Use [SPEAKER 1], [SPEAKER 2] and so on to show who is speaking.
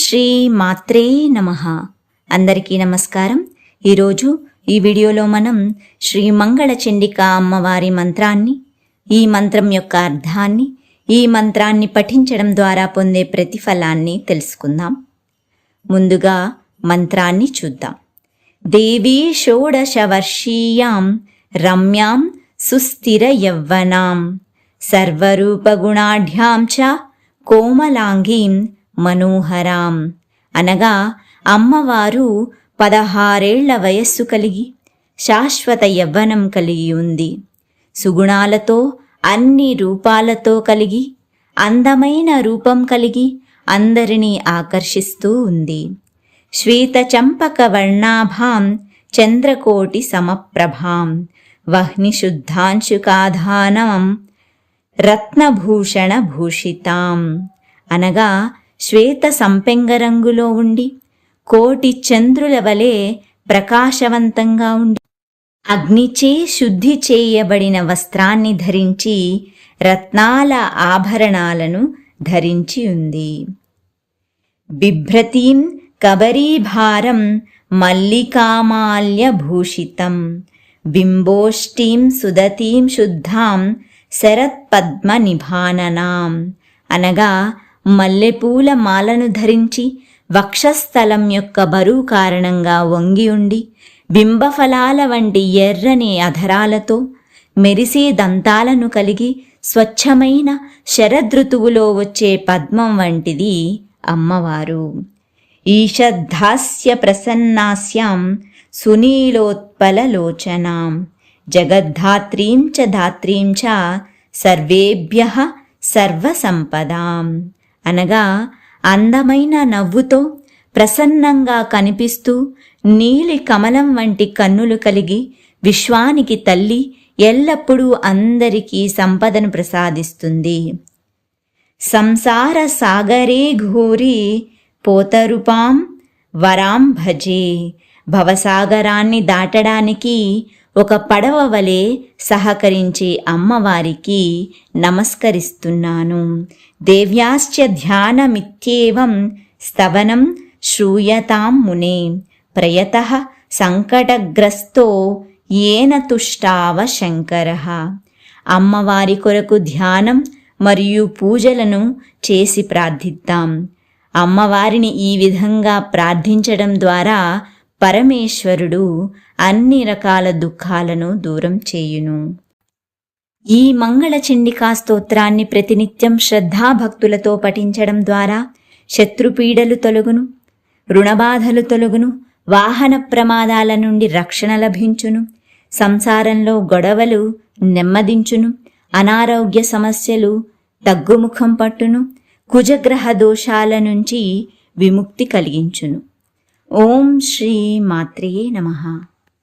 [SPEAKER 1] శ్రీ మాత్రే నమ. అందరికీ నమస్కారం. ఈరోజు ఈ వీడియోలో మనం శ్రీ మంగళ చండిక అమ్మవారి మంత్రాన్ని ఈ మంత్రం యొక్క అర్థాన్ని ఈ మంత్రాన్ని పఠించడం ద్వారా పొందే ప్రతిఫలాన్ని తెలుసుకుందాం. ముందుగా మంత్రాన్ని చూద్దాం. దేవీ షోడశవర్షీయాం రమ్యాం సుస్థిర యవ్వనాం సర్వరూపగుణాఢ్యాం చ కోమలాంగీం మనోహరాం. అనగా అమ్మవారు పదహారేళ్ళ వయస్సు కలిగి శాశ్వత యవ్వనం కలిగి ఉంది. సుగుణాలతో అన్ని రూపాలతో కలిగి అందమైన రూపం కలిగి అందరినీ ఆకర్షిస్తూ ఉంది. శ్వేతచంపక వర్ణాభాం చంద్రకోటి సమప్రభాం వహ్నిశుద్ధాంశుకాధానం రత్నభూషణ భూషితాం. అనగా శ్వేత సంపెంగ రంగులో ఉండి కోటి చంద్రుల వలె ప్రకాశవంతంగా ఉండి అగ్నిచే శుద్ధి చేయబడిన వస్త్రాన్ని ధరించి రత్నాల ఆభరణాలను ధరించి ఉంది. బిభ్రతీం కబరీభారం మల్లికామాల్యభూషితం బింబోష్టీం సుదతీం శుద్ధాం శరత్పద్మ నిభాననాం అనగా మల్లెపూల మాలను ధరించి వక్షస్థలం యొక్క బరువు కారణంగా వంగి ఉండి బింబఫలాల వంటి ఎర్రని అధరాలతో మెరిసే దంతాలను కలిగి స్వచ్ఛమైన శరదృతువులో వచ్చే పద్మం వంటిది అమ్మవారు. ఈషద్ధాస్య ప్రసన్నాస్యాం సునీలోత్పలలోచనాం. జగద్ధాత్రీం చ ధాత్రీం చ సర్వేభ్య సర్వసంపదాం. అనగా అందమైన నవ్వుతో ప్రసన్నంగా కనిపిస్తూ నీలి కమలం వంటి కన్నులు కలిగి విశ్వానికి తల్లి ఎల్లప్పుడూ అందరికీ సంపదను ప్రసాదిస్తుంది. సంసార సాగరే ఘోరి పోతరుపాం వరాం భజే. భవసాగరాన్ని దాటడానికి ఒక పడవ వలె సహకరించే అమ్మవారికి నమస్కరిస్తున్నాను. దేవ్యాశ్చ ధ్యానమిత్యేవం స్తవనం శ్రూయతాం మునే. ప్రయత సంకటగ్రస్తో ఏన తుష్టావ శంకర. అమ్మవారి కొరకు ధ్యానం మరియు పూజలను చేసి ప్రార్థిద్దాం. అమ్మవారిని ఈ విధంగా ప్రార్థించడం ద్వారా పరమేశ్వరుడు అన్ని రకాల దుఃఖాలను దూరం చేయును. ఈ మంగళ చండికా స్తోత్రాన్ని ప్రతినిత్యం శ్రద్ధాభక్తులతో పఠించడం ద్వారా శత్రుపీడలు తొలగును రుణబాధలు తొలగును వాహన ప్రమాదాల నుండి రక్షణ లభించును సంసారంలో గొడవలు నెమ్మదించును అనారోగ్య సమస్యలు తగ్గుముఖం పట్టును కుజగ్రహ దోషాల నుంచి విముక్తి కలిగించును. ఓం శ్రీ మాత్రియే నమః.